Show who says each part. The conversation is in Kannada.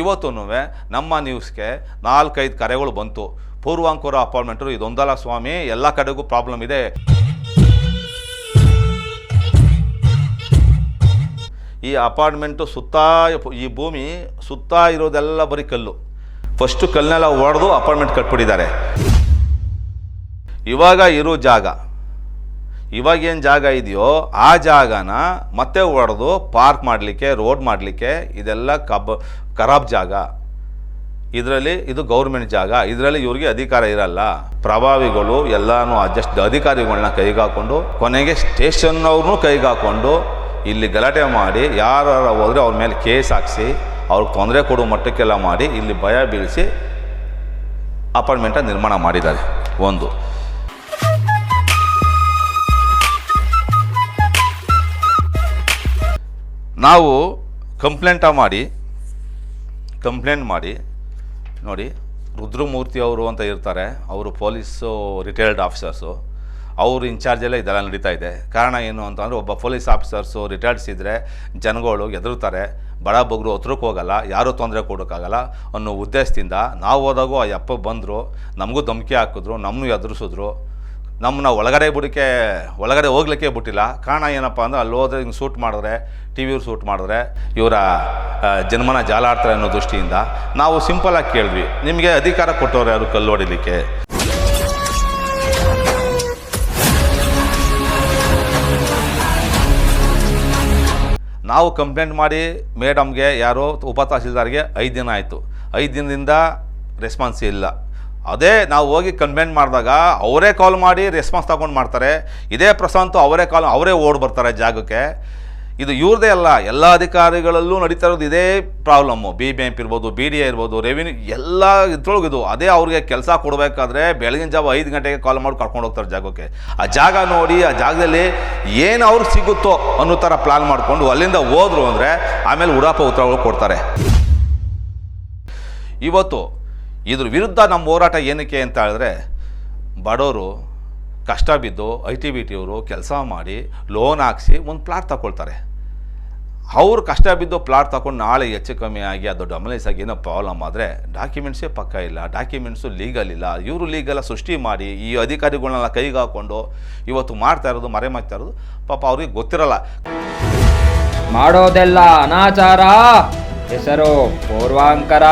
Speaker 1: ಇವತ್ತೂ ನಮ್ಮ ನ್ಯೂಸ್ಗೆ ನಾಲ್ಕೈದು ಕರೆಗಳು ಬಂತು. ಪೂರ್ವಾಂಕುರ ಅಪಾರ್ಟ್ಮೆಂಟು ಇದೊಂದಲ್ಲ ಸ್ವಾಮಿ, ಎಲ್ಲ ಕಡೆಗೂ ಪ್ರಾಬ್ಲಮ್ ಇದೆ. ಈ ಅಪಾರ್ಟ್ಮೆಂಟು ಸುತ್ತ, ಈ ಭೂಮಿ ಸುತ್ತ ಇರೋದೆಲ್ಲ ಬರೀ ಕಲ್ಲು. ಫಸ್ಟು ಕಲ್ಲನ್ನೆಲ್ಲ ಹೊಡೆದು ಅಪಾರ್ಟ್ಮೆಂಟ್ ಕಟ್ಬಿಟ್ಟಿದ್ದಾರೆ. ಇವಾಗ ಇರೋ ಜಾಗ. ಇವಾಗೇನು ಜಾಗ ಇದೆಯೋ ಆ ಜಾಗನ ಮತ್ತೆ ಹೊಡೆದು ಪಾರ್ಕ್ ಮಾಡಲಿಕ್ಕೆ ರೋಡ್ ಮಾಡಲಿಕ್ಕೆ ಇದೆಲ್ಲ ಕಬ್, ಖರಾಬ್ ಜಾಗ. ಇದರಲ್ಲಿ ಇದು ಗೌರ್ಮೆಂಟ್ ಜಾಗ. ಇದರಲ್ಲಿ ಇವ್ರಿಗೆ ಅಧಿಕಾರ ಇರಲ್ಲ. ಪ್ರಭಾವಿಗಳು ಎಲ್ಲಾನು ಅಡ್ಜಸ್ಟ್ ಅಧಿಕಾರಿಗಳನ್ನ ಕೈಗಾಕೊಂಡು, ಕೊನೆಗೆ ಸ್ಟೇಷನ್ನವ್ರನ್ನೂ ಕೈಗಾಕೊಂಡು ಇಲ್ಲಿ ಗಲಾಟೆ ಮಾಡಿ ಯಾರು ಹೋದರೆ ಅವ್ರ ಮೇಲೆ ಕೇಸ್ ಹಾಕಿಸಿ, ಅವ್ರಿಗೆ ತೊಂದರೆ ಕೊಡೋ ಮಟ್ಟಕ್ಕೆಲ್ಲ ಮಾಡಿ ಇಲ್ಲಿ ಭಯ ಬೀಳಿಸಿ ಅಪಾರ್ಟ್ಮೆಂಟ ನಿರ್ಮಾಣ ಮಾಡಿದ್ದಾರೆ. ಒಂದು. ನಾವು ಕಂಪ್ಲೇಂಟ ಮಾಡಿ ಕಂಪ್ಲೇಂಟ್ ಮಾಡಿ, ನೋಡಿ, ರುದ್ರಮೂರ್ತಿ ಅವರು ಅಂತ ಇರ್ತಾರೆ, ಅವರು ಪೊಲೀಸು ರಿಟೈರ್ಡ್ ಆಫೀಸರ್ಸು ಅವರು ಇನ್ಚಾರ್ಜೆಲ್ಲ ಇದೆಲ್ಲ ನಡೀತಾ ಇದೆ. ಕಾರಣ ಏನು ಅಂತಂದರೆ ಒಬ್ಬ ಪೊಲೀಸ್ ಆಫೀಸರ್ಸು ರಿಟೈರ್ಡ್ಸ್ ಇದ್ದರೆ ಜನಗಳು ಎದುರುತ್ತಾರೆ ಬಡ ಬಗ್ರು ಹತ್ರಕ್ಕೆ ಹೋಗಲ್ಲ, ಯಾರೂ ತೊಂದರೆ ಕೊಡೋಕ್ಕಾಗಲ್ಲ ಅನ್ನೋ ಉದ್ದೇಶದಿಂದ ನಾವು ಹೋದಾಗೂ ಆ ಅಪ್ಪ ಬಂದರು, ನಮಗೂ ಧಮಕಿ ಹಾಕಿದ್ರು ನಮ್ಮನ್ನು ಎದುರಿಸಿದ್ರು ನಮ್ಮನ್ನ ಒಳಗಡೆ ಬಿಡೋಕ್ಕೆ, ಒಳಗಡೆ ಹೋಗ್ಲಿಕ್ಕೆ ಬಿಟ್ಟಿಲ್ಲ. ಕಾರಣ ಏನಪ್ಪ ಅಂದ್ರೆ ಅಲ್ಲಿ ಹೋದ್ರೆ ಹಿಂಗೆ ಸೂಟ್ ಮಾಡಿದ್ರೆ, ಟಿ ವಿಯವ್ರು ಸೂಟ್ ಮಾಡಿದ್ರೆ ಇವರ ಜನ್ಮನ ಜಾಲಾಡ್ತಾರೆ ಅನ್ನೋ ದೃಷ್ಟಿಯಿಂದ ನಾವು ಸಿಂಪಲಾಗಿ ಕೇಳಿದ್ವಿ. ನಿಮಗೆ ಅಧಿಕಾರ ಕೊಟ್ಟವ್ರೆ ಯಾರು ಕಲ್ಲು ಹೊಡಿಲಿಕ್ಕೆ? ನಾವು ಕಂಪ್ಲೇಂಟ್ ಮಾಡಿ ಮೇಡಮ್ಗೆ ಯಾರೋ ಉಪ ತಹಸೀಲ್ದಾರ್ಗೆ ಐದು ದಿನ ಆಯಿತು. ಐದು ದಿನದಿಂದ ರೆಸ್ಪಾನ್ಸ್ ಇಲ್ಲ. ಅದೇ ನಾವು ಹೋಗಿ ಕನ್ವೆಂಟ್ ಮಾಡಿದಾಗ ಅವರೇ ಕಾಲ್ ಮಾಡಿ ರೆಸ್ಪಾನ್ಸ್ ತಗೊಂಡು ಮಾಡ್ತಾರೆ. ಇದೇ ಪ್ರಸಂತು ಅವರೇ ಕಾಲ್ ಅವರೇ ಓಡ್ ಬರ್ತಾರೆ ಜಾಗಕ್ಕೆ. ಇದು ಇವ್ರದೇ ಅಲ್ಲ, ಎಲ್ಲ ಅಧಿಕಾರಿಗಳಲ್ಲೂ ನಡೀತಾ ಇರೋದು ಇದೇ problem B B M P ಇರ್ಬೋದು ಬಿ ಡಿ ಎ ಇರ್ಬೋದು ರೆವಿನ್ಯೂ ಎಲ್ಲ ಇದ್ರೊಳಗಿದು ಅದೇ ಅವ್ರಿಗೆ ಕೆಲಸ ಕೊಡಬೇಕಾದ್ರೆ ಬೆಳಗಿನ ಜಾವ ಐದು ಗಂಟೆಗೆ ಕಾಲ್ ಮಾಡಿ ಕರ್ಕೊಂಡು ಹೋಗ್ತಾರೆ ಜಾಗಕ್ಕೆ. ಆ ಜಾಗ ನೋಡಿ, ಆ ಜಾಗದಲ್ಲಿ ಏನು ಅವ್ರಿಗೆ ಸಿಗುತ್ತೋ ಅನ್ನೋ ಥರ ಪ್ಲಾನ್ ಮಾಡಿಕೊಂಡು ಅಲ್ಲಿಂದ ಹೋದ್ರು ಅಂದರೆ ಆಮೇಲೆ ಉಡಾಪ ಉತ್ತರಗಳು ಕೊಡ್ತಾರೆ. ಇವತ್ತು ಇದ್ರ ವಿರುದ್ಧ ನಮ್ಮ ಹೋರಾಟ ಏನಕ್ಕೆ ಅಂತ ಹೇಳಿದ್ರೆ, ಬಡವರು ಕಷ್ಟ ಬಿದ್ದು ಐ ಟಿ ಬಿ ಟಿಯವರು ಕೆಲಸ ಮಾಡಿ ಲೋನ್ ಹಾಕ್ಸಿ ಒಂದು ಪ್ಲಾಟ್ ತಗೊಳ್ತಾರೆ. ಅವ್ರು ಕಷ್ಟ ಬಿದ್ದು ಪ್ಲಾಟ್ ತಗೊಂಡು ನಾಳೆ ಹೆಚ್ಚು ಕಮ್ಮಿ ಆಗಿ ಅದು ಡಮಲೈಸ್ ಆಗಿ ಏನೋ ಪ್ರಾಬ್ಲಮ್ ಆದರೆ ಡಾಕ್ಯುಮೆಂಟ್ಸೇ ಪಕ್ಕ ಇಲ್ಲ, ಡಾಕ್ಯುಮೆಂಟ್ಸು ಲೀಗಲ್ ಇಲ್ಲ. ಇವರು ಲೀಗಲ್ಲ ಸೃಷ್ಟಿ ಮಾಡಿ ಈ ಅಧಿಕಾರಿಗಳನ್ನೆಲ್ಲ ಕೈಗೆ ಹಾಕ್ಕೊಂಡು ಇವತ್ತು ಮಾಡ್ತಾ ಇರೋದು, ಮರೆ ಮಾಡ್ತಾ ಇರೋದು, ಪಾಪ ಅವ್ರಿಗೆ ಗೊತ್ತಿರಲ್ಲ.
Speaker 2: ಮಾಡೋದೆಲ್ಲ ಅನಾಚಾರ, ಹೆಸರು ಪೂರ್ವಾಂಕರ.